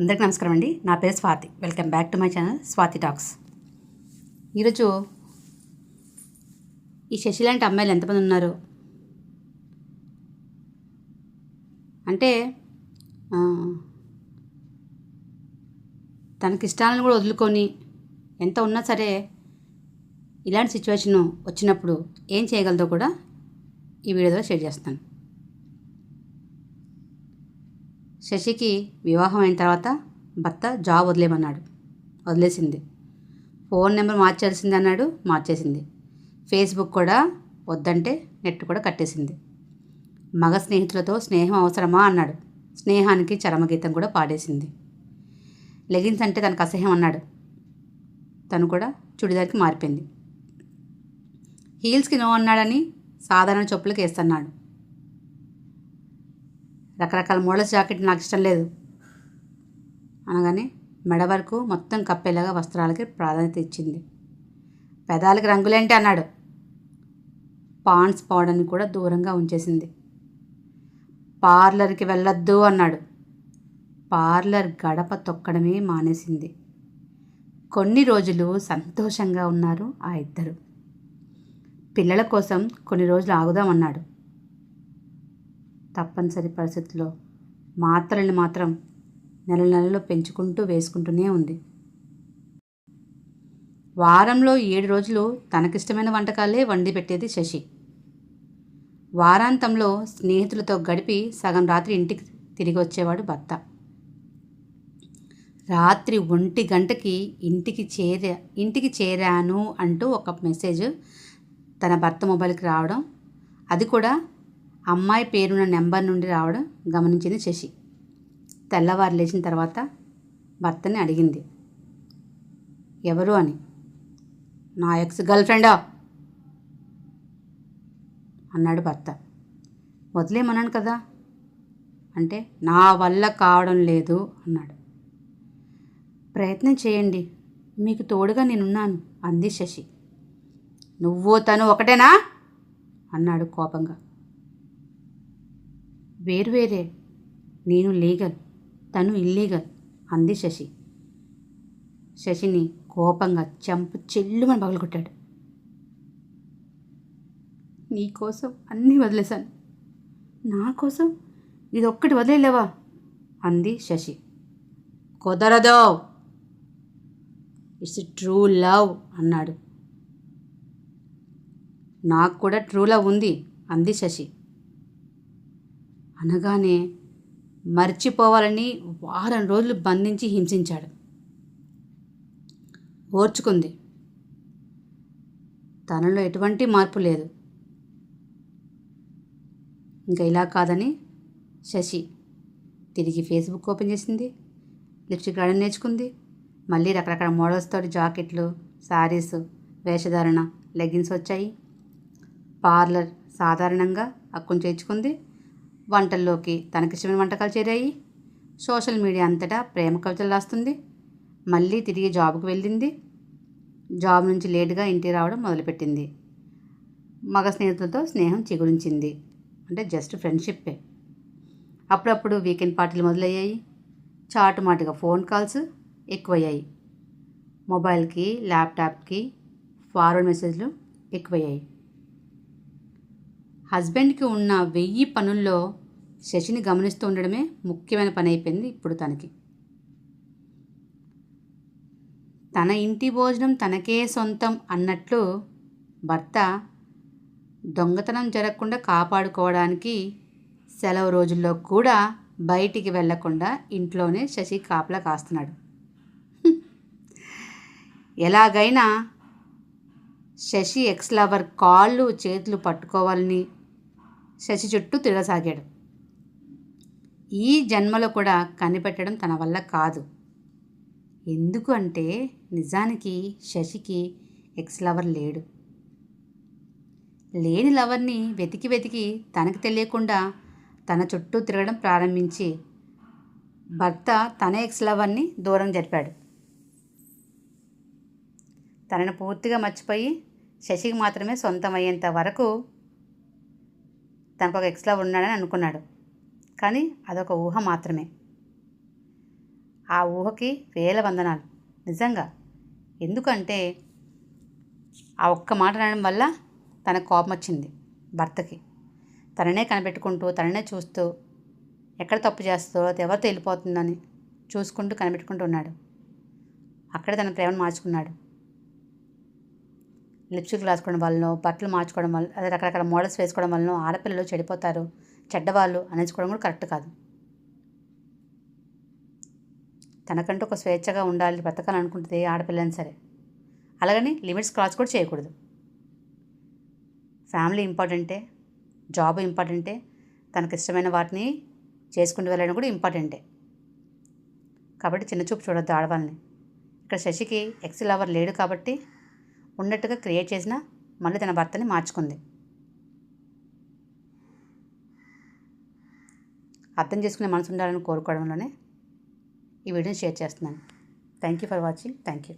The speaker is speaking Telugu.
అందరికీ నమస్కారం అండి. నా పేరు Swathi. Welcome back to my channel Swathi talks. ఈరోజు ఈ శశి లాంటి అమ్మాయిలు ఎంతమంది ఉన్నారు? అంటే తనకి ఇష్టాలను కూడా వదులుకొని ఎంత ఉన్నా సరే ఇలాంటి సిచ్యువేషన్ వచ్చినప్పుడు ఏం చేయగలదో కూడా ఈ వీడియోలో షేర్ చేస్తాను. శశికి వివాహం అయిన తర్వాత భర్త జాబ్ వదిలేమన్నాడు. వదిలేసింది. ఫోన్ నెంబర్ మార్చాల్సింది అన్నాడు మార్చేసింది. ఫేస్బుక్ కూడా వద్దంటే నెట్ కూడా కట్టేసింది. మగ స్నేహితులతో స్నేహం అవసరమా అన్నాడు. స్నేహానికి చరమగీతం కూడా పాడేసింది. లెగిన్స్ అంటే తనకు అసహ్యం అన్నాడు. తను కూడా చుడిదార్కి మారిపోయింది. హీల్స్కి నో అన్నాడని సాధారణ చెప్పులకు వేస్తున్నాడు రకరకాల మోడల్స్ జాకెట్ నాకు ఇష్టం లేదు. అనగానే మెడ వరకు మొత్తం కప్పేలాగా వస్త్రాలకి ప్రాధాన్యత ఇచ్చింది. పెదాలకి రంగులేంటి అన్నాడు. పాండ్స్ పౌడర్ని కూడా దూరంగా ఉంచేసింది. పార్లర్కి వెళ్ళొద్దు అన్నాడు. పార్లర్ గడప తొక్కడమే మానేసింది. కొన్ని రోజులు సంతోషంగా ఉన్నారు ఆ ఇద్దరు. పిల్లల కోసం కొన్ని రోజులు ఆగుదామన్నాడు తప్పనిసరి పరిస్థితుల్లో మాత్రల్ని మాత్రం నెల నెలలో పెంచుకుంటూ వేసుకుంటూనే ఉంది. వారంలో ఏడు రోజులు తనకిష్టమైన వంటకాలే వండి పెట్టేది శశి. వారాంతంలో స్నేహితులతో గడిపి సగం రాత్రి ఇంటికి తిరిగి వచ్చేవాడు భర్త. రాత్రి ఒంటి గంటకి ఇంటికి చేరా ఇంటికి చేరాను అంటూ ఒక మెసేజ్ తన భర్త మొబైల్కి రావడం అది కూడా అమ్మాయి పేరున్న నెంబర్ నుండి రావడం గమనించింది శశి. తెల్లవారు లేచిన తర్వాత భర్తని అడిగింది. ఎవరు అని. నా ఎక్స్ గర్ల్ ఫ్రెండా? అన్నాడు భర్త. వదిలేమన్నాను కదా? అంటే నా వల్ల కావడం లేదు అన్నాడు. ప్రయత్నం చేయండి. మీకు తోడుగా నేనున్నాను అంది శశి. నువ్వు తను ఒకటేనా? అన్నాడు కోపంగా. వేరువేరే. నేను లీగల్ తను ఇల్లీగల్ అంది శశి. శశిని కోపంగా చంపు చెల్లుమని పగలగొట్టాడు. నీకోసం అన్నీ వదిలేశాను. నా కోసం ఇది ఒక్కటి వదిలేలేవా? అంది శశి. కుదరదో. ఇట్స్ ట్రూ లవ్ అన్నాడు. నాకు కూడా ట్రూ లవ్ ఉంది అంది శశి. అనగానే మర్చిపోవాలని వారం రోజులు బంధించి హింసించాడు. ఓర్చుకుంది. తనలో ఎటువంటి మార్పు లేదు. ఇంకా ఇలా కాదని శశి తిరిగి ఫేస్బుక్ ఓపెన్ చేసింది. లిప్స్టిక్ రాయడం నేర్చుకుంది. మళ్ళీ రకరకాల మోడల్స్ తోటి జాకెట్లు శారీస్ వేషధారణ లెగ్గిన్స్ వచ్చాయి. పార్లర్ సాధారణంగా అక్కును చేర్చుకుంది. వంటల్లోకి తనకిష్టమైన వంటకాలు చేరాయి. సోషల్ మీడియా అంతటా ప్రేమ కవితలు రాస్తుంది. మళ్ళీ తిరిగి జాబ్కి వెళ్ళింది. జాబ్ నుంచి లేటుగా ఇంటికి రావడం మొదలుపెట్టింది. మగ స్నేహితులతో స్నేహం చిగురించింది. అంటే జస్ట్ ఫ్రెండ్షిప్పే. అప్పుడప్పుడు వీకెండ్ పార్టీలు మొదలయ్యాయి. చాటుమాటుగా ఫోన్ కాల్స్ ఎక్కువయ్యాయి. మొబైల్కి ల్యాప్టాప్కి ఫార్వర్డ్ మెసేజ్లు ఎక్కువయ్యాయి. హస్బెండ్కి ఉన్న వెయ్యి పనుల్లో శశిని గమనిస్తూ ఉండడమే ముఖ్యమైన పని అయిపోయింది ఇప్పుడు తనకి. తన ఇంటి భోజనం తనకే సొంతం అన్నట్లు భర్త దొంగతనం జరగకుండా కాపాడుకోవడానికి సెలవు రోజుల్లో కూడా బయటికి వెళ్ళకుండా ఇంట్లోనే శశి కాపలా కాస్తున్నాడు. ఎలాగైనా శశి ఎక్స్ లవర్ కాళ్ళు చేతులు పట్టుకోవాలని శశి చుట్టూ తిరగసాగాడు. ఈ జన్మలో కూడా కనిపెట్టడం తన వల్ల కాదు. ఎందుకు అంటే నిజానికి శశికి ఎక్స్ లవర్ లేడు. లేని లవర్ని వెతికి వెతికి తనకు తెలియకుండా తన చుట్టూ తిరగడం ప్రారంభించి భర్త తన ఎక్స్ లవర్ని దూరం జరిపాడు. తనను పూర్తిగా మర్చిపోయి శశికి మాత్రమే సొంతమయ్యేంత వరకు తనకు ఒక ఎక్స్ లవర్ ఉన్నాడని అనుకున్నాడు. కానీ అదొక ఊహ మాత్రమే. ఆ ఊహకి వేల వందనాలు. నిజంగా. ఎందుకంటే ఆ ఒక్క మాట అనడం వల్ల తనకు కోపం వచ్చింది భర్తకి. తననే కనిపెట్టుకుంటూ తననే చూస్తూ ఎక్కడ తప్పు చేస్తుందో అది ఎవరితో వెళ్ళిపోతుందని చూసుకుంటూ కనిపెట్టుకుంటూ ఉన్నాడు. అక్కడే తన ప్రేమను మార్చుకున్నాడు. లిప్స్టిక్ రాసుకోవడం వలన బట్టలు మార్చుకోవడం వల్ల అదే రకరకాల మోడల్స్ వేసుకోవడం వలన ఆడపిల్లలు చెడిపోతారు. చెడ్డవాళ్ళు అనేసుకోవడం కూడా కరెక్ట్ కాదు. తనకంటూ ఒక స్వేచ్ఛగా ఉండాలి బ్రతకాలనుకుంటుంది ఆడపిల్లని సరే. అలాగని లిమిట్స్ క్రాస్ కూడా చేయకూడదు. ఫ్యామిలీ ఇంపార్టెంటే జాబ్ ఇంపార్టెంటే తనకు ఇష్టమైన వాటిని చేసుకుంటూ వెళ్ళడం కూడా ఇంపార్టెంటే. కాబట్టి చిన్న చూపు చూడొద్దు ఆడవాళ్ళని. ఇక్కడ శశికి ఎక్స్ లవర్ లేడు కాబట్టి ఉన్నట్టుగా క్రియేట్ చేసిన మళ్ళీ తన భర్తని మార్చుకుంది. అర్థం చేసుకునే మనసు ఉండాలని కోరుకోవడంలోనే ఈ వీడియోని షేర్ చేస్తున్నాను. Thank you for watching thank you